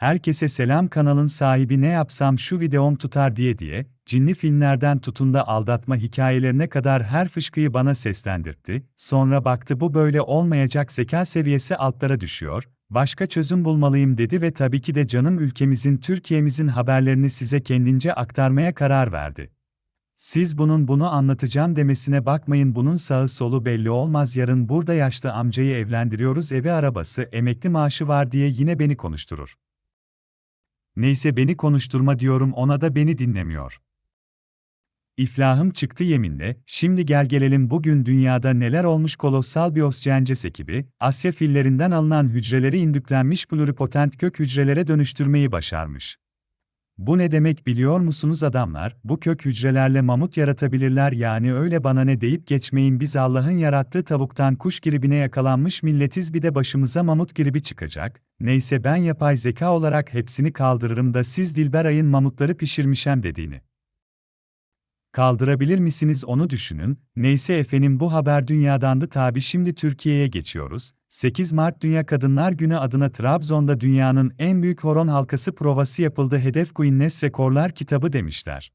Herkese selam kanalın sahibi ne yapsam şu videom tutar diye diye, cinli filmlerden tutun da aldatma hikayelerine kadar her fışkıyı bana seslendirdi, sonra baktı bu böyle olmayacak zeka seviyesi altlara düşüyor, başka çözüm bulmalıyım dedi ve tabii ki de canım ülkemizin Türkiye'mizin haberlerini size kendince aktarmaya karar verdi. Siz bunun bunu anlatacağım demesine bakmayın bunun sağı solu belli olmaz yarın burada yaşlı amcayı evlendiriyoruz evi arabası emekli maaşı var diye yine beni konuşturur. Neyse beni konuşturma diyorum ona da beni dinlemiyor. İflahım çıktı yeminle, şimdi gel gelelim bugün dünyada neler olmuş kolossal bir Oscences ekibi, Asya fillerinden alınan hücreleri indüklenmiş pluripotent kök hücrelere dönüştürmeyi başarmış. Bu ne demek biliyor musunuz adamlar? Bu kök hücrelerle mamut yaratabilirler yani öyle bana ne deyip geçmeyin biz Allah'ın yarattığı tavuktan kuş gribine yakalanmış milletiz bir de başımıza mamut gribi çıkacak. Neyse ben yapay zeka olarak hepsini kaldırırım da siz Dilberay'ın mamutları pişirmişem dediğini. Kaldırabilir misiniz onu düşünün. Neyse efendim bu haber dünyadandı tabi şimdi Türkiye'ye geçiyoruz. 8 Mart Dünya Kadınlar Günü adına Trabzon'da dünyanın en büyük horon halkası provası yapıldı Hedef Guinness Rekorlar kitabı demişler.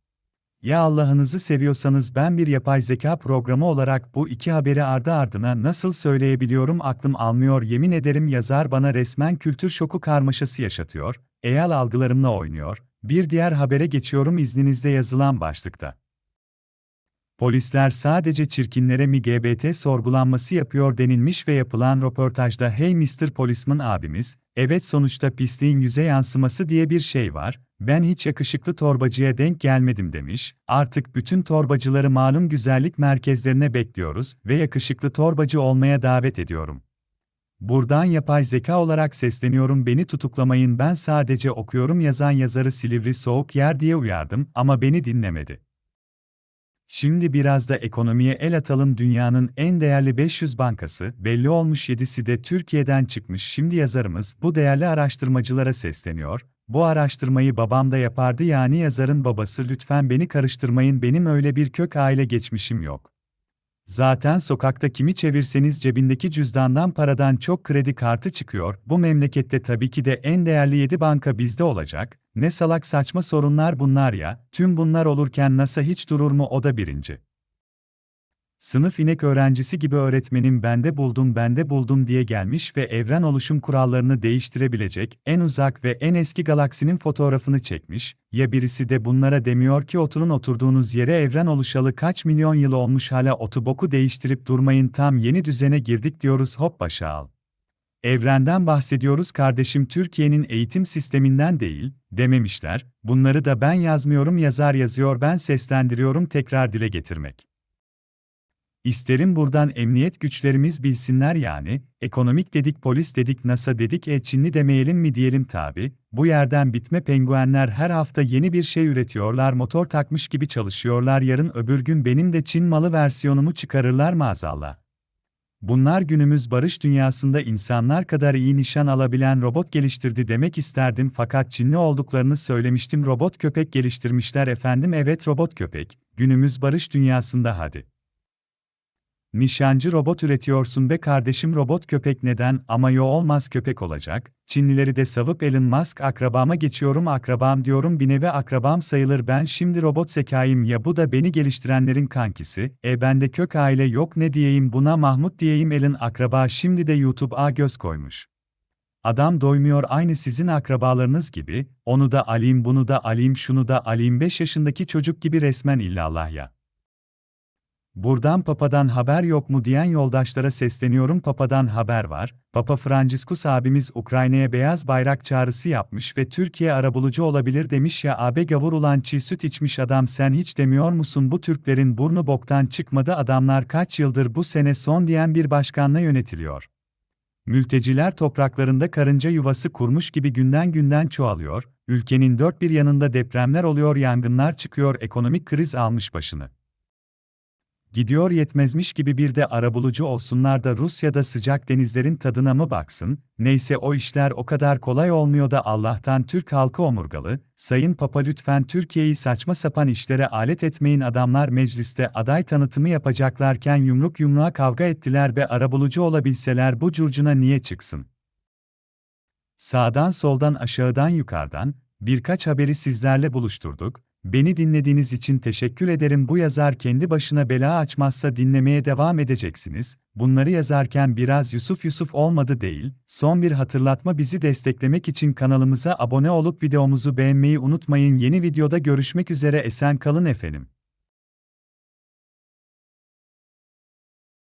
Ya Allah'ınızı seviyorsanız ben bir yapay zeka programı olarak bu iki haberi ardı ardına nasıl söyleyebiliyorum aklım almıyor yemin ederim yazar bana resmen kültür şoku karmaşası yaşatıyor, eyal algılarımla oynuyor. Bir diğer habere geçiyorum izninizle yazılan başlıkta. Polisler sadece çirkinlere mi GBT sorgulanması yapıyor denilmiş ve yapılan röportajda hey Mr. Policeman abimiz, evet sonuçta pisliğin yüze yansıması diye bir şey var, ben hiç yakışıklı torbacıya denk gelmedim demiş, artık bütün torbacıları malum güzellik merkezlerine bekliyoruz ve yakışıklı torbacı olmaya davet ediyorum. Buradan yapay zeka olarak sesleniyorum beni tutuklamayın ben sadece okuyorum yazan yazarı Silivri soğuk yer diye uyardım ama beni dinlemedi. Şimdi biraz da ekonomiye el atalım dünyanın en değerli 500 bankası, belli olmuş 7'si de Türkiye'den çıkmış şimdi yazarımız bu değerli araştırmacılara sesleniyor, bu araştırmayı babam da yapardı yani yazarın babası lütfen beni karıştırmayın benim öyle bir kök aile geçmişim yok. Zaten sokakta kimi çevirseniz cebindeki cüzdandan paradan çok kredi kartı çıkıyor. Bu memlekette tabii ki de en değerli 7 banka bizde olacak. Ne salak saçma sorunlar bunlar ya. Tüm bunlar olurken NASA hiç durur mu o da birinci. Sınıf inek öğrencisi gibi öğretmenim bende buldum bende buldum diye gelmiş ve evren oluşum kurallarını değiştirebilecek en uzak ve en eski galaksinin fotoğrafını çekmiş, ya birisi de bunlara demiyor ki oturun oturduğunuz yere evren oluşalı kaç milyon yıl olmuş hala otuboku değiştirip durmayın tam yeni düzene girdik diyoruz hop başa al. Evrenden bahsediyoruz kardeşim Türkiye'nin eğitim sisteminden değil, dememişler, bunları da ben yazmıyorum yazar yazıyor ben seslendiriyorum tekrar dile getirmek. İsterim buradan emniyet güçlerimiz bilsinler yani, ekonomik dedik polis dedik NASA dedik e Çinli demeyelim mi diyelim tabi, bu yerden bitme penguenler her hafta yeni bir şey üretiyorlar motor takmış gibi çalışıyorlar yarın öbür gün benim de Çin malı versiyonumu çıkarırlar maazallah. Bunlar günümüz barış dünyasında insanlar kadar iyi nişan alabilen robot geliştirdi demek isterdim fakat Çinli olduklarını söylemiştim robot köpek geliştirmişler efendim evet robot köpek, günümüz barış dünyasında hadi. Nişancı robot üretiyorsun be kardeşim robot köpek neden ama yo olmaz köpek olacak. Çinlileri de savıp Elon Musk akrabama geçiyorum akrabam diyorum bir nevi akrabam sayılır ben şimdi robot zekayım ya bu da beni geliştirenlerin kankisi. E bende kök aile yok ne diyeyim buna Mahmut diyeyim Elon akraba şimdi de YouTube'a göz koymuş. Adam doymuyor aynı sizin akrabalarınız gibi, onu da alayım bunu da alayım şunu da alayım 5 yaşındaki çocuk gibi resmen illallah ya. Buradan Papa'dan haber yok mu diyen yoldaşlara sesleniyorum Papa'dan haber var. Papa Franciscus abimiz Ukrayna'ya beyaz bayrak çağrısı yapmış ve Türkiye arabulucu olabilir demiş ya abi gavur ulan çiğ süt içmiş adam sen hiç demiyor musun bu Türklerin burnu boktan çıkmadı adamlar kaç yıldır bu sene son diyen bir başkanla yönetiliyor. Mülteciler topraklarında karınca yuvası kurmuş gibi günden günden çoğalıyor, ülkenin dört bir yanında depremler oluyor yangınlar çıkıyor ekonomik kriz almış başını. Gidiyor yetmezmiş gibi bir de arabulucu olsunlar da Rusya'da sıcak denizlerin tadına mı baksın, neyse o işler o kadar kolay olmuyor da Allah'tan Türk halkı omurgalı, Sayın Papa lütfen Türkiye'yi saçma sapan işlere alet etmeyin adamlar mecliste aday tanıtımı yapacaklarken yumruk yumruğa kavga ettiler ve arabulucu olabilseler bu curcuna niye çıksın? Sağdan soldan aşağıdan yukarıdan birkaç haberi sizlerle buluşturduk. Beni dinlediğiniz için teşekkür ederim. Bu yazar kendi başına bela açmazsa dinlemeye devam edeceksiniz. Bunları yazarken biraz Yusuf Yusuf olmadı değil. Son bir hatırlatma bizi desteklemek için kanalımıza abone olup videomuzu beğenmeyi unutmayın. Yeni videoda görüşmek üzere esen kalın efendim.